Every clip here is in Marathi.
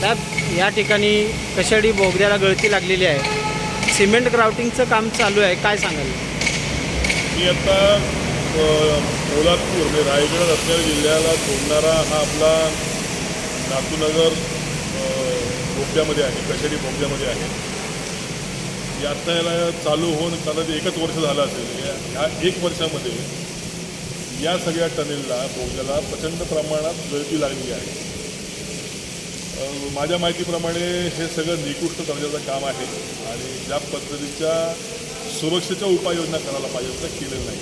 साहेब या ठिकाणी कशाडी बोगद्याला गळती लागलेली आहे? सिमेंट ग्राउटिंगचं काम चालू आहे काय सांगाल? मी आता अ, पोलादपूर म्हणजे रायगड रत्नागिरी जिल्ह्याला जोडणारा हा आपला नातूनगर बोगद्यामध्ये आहे कशाडी बोगद्यामध्ये आहे. यात्रा याला चालू होऊन कदाचित एकच वर्ष झालं असेल या ह्या एक वर्षामध्ये या सगळ्या टनेलला बोगद्याला प्रचंड प्रमाणात गळती लागलेली आहे. माझ्या माहितीप्रमाणे हे सगळं निकृष्ट दर्जाचं काम आहे आणि ज्या पद्धतीच्या सुरक्षेच्या उपाययोजना करायला पाहिजे त्या केलेलं नाही.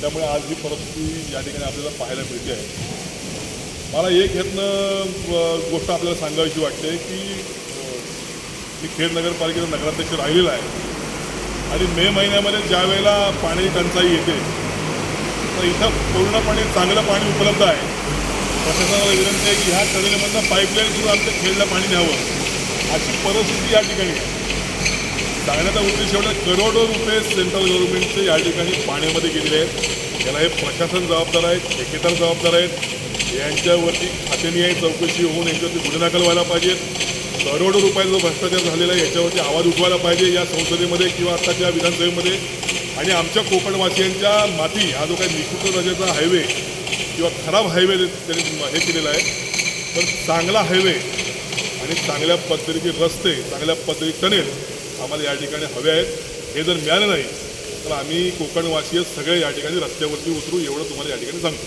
त्यामुळे आज ही परिस्थिती या ठिकाणी आपल्याला पाहायला मिळते आहे. मला एक ह्यातनं गोष्ट आपल्याला सांगायची वाटते की मी खेड नगरपालिकेचा नगराध्यक्ष राहिलेला आहे. आणि मे महिन्यामध्ये ज्या वेळेला पाणी टंचाई येते तर इथं पूर्णपणे चांगलं पाणी उपलब्ध आहे. प्रशासनाला विनंती आहे की ह्या टनेलमधनं पाईपलाईन सुद्धा आमच्या खेळला पाणी द्यावं. अशी परिस्थिती या ठिकाणी आहे. सांगण्याचा उद्देश एवढा करोडो रुपये सेंट्रल गव्हर्नमेंटचे या ठिकाणी पाण्यामध्ये गेलेले आहेत. याला हे प्रशासन जबाबदार आहेत ठेकेदार जबाबदार आहेत. यांच्यावरती खातेनिहाय चौकशी होऊन यांच्यावरती गुन्हे दाखल व्हायला पाहिजेत. करोडो रुपयांचा जो भ्रष्टाचार झालेला आहे याच्यावरती आवाज उठवायला पाहिजे या संसदेमध्ये किंवा आत्ताच्या विधानसभेमध्ये. आणि आमच्या कोकणवासियांच्या माती हा जो काही निकृष्ट दर्जाचा हायवे किंवा खराब हायवे त्यांनी हे केलेला आहे तर चांगला हायवे आणि चांगल्या पद्धतीचे रस्ते चांगल्या पद्धती टनेल आम्हाला या ठिकाणी हवे आहेत. हे जर मिळालं नाही तर आम्ही कोकणवासीय सगळे या ठिकाणी रस्त्यावरती उतरू एवढं तुम्हाला या ठिकाणी सांगतो.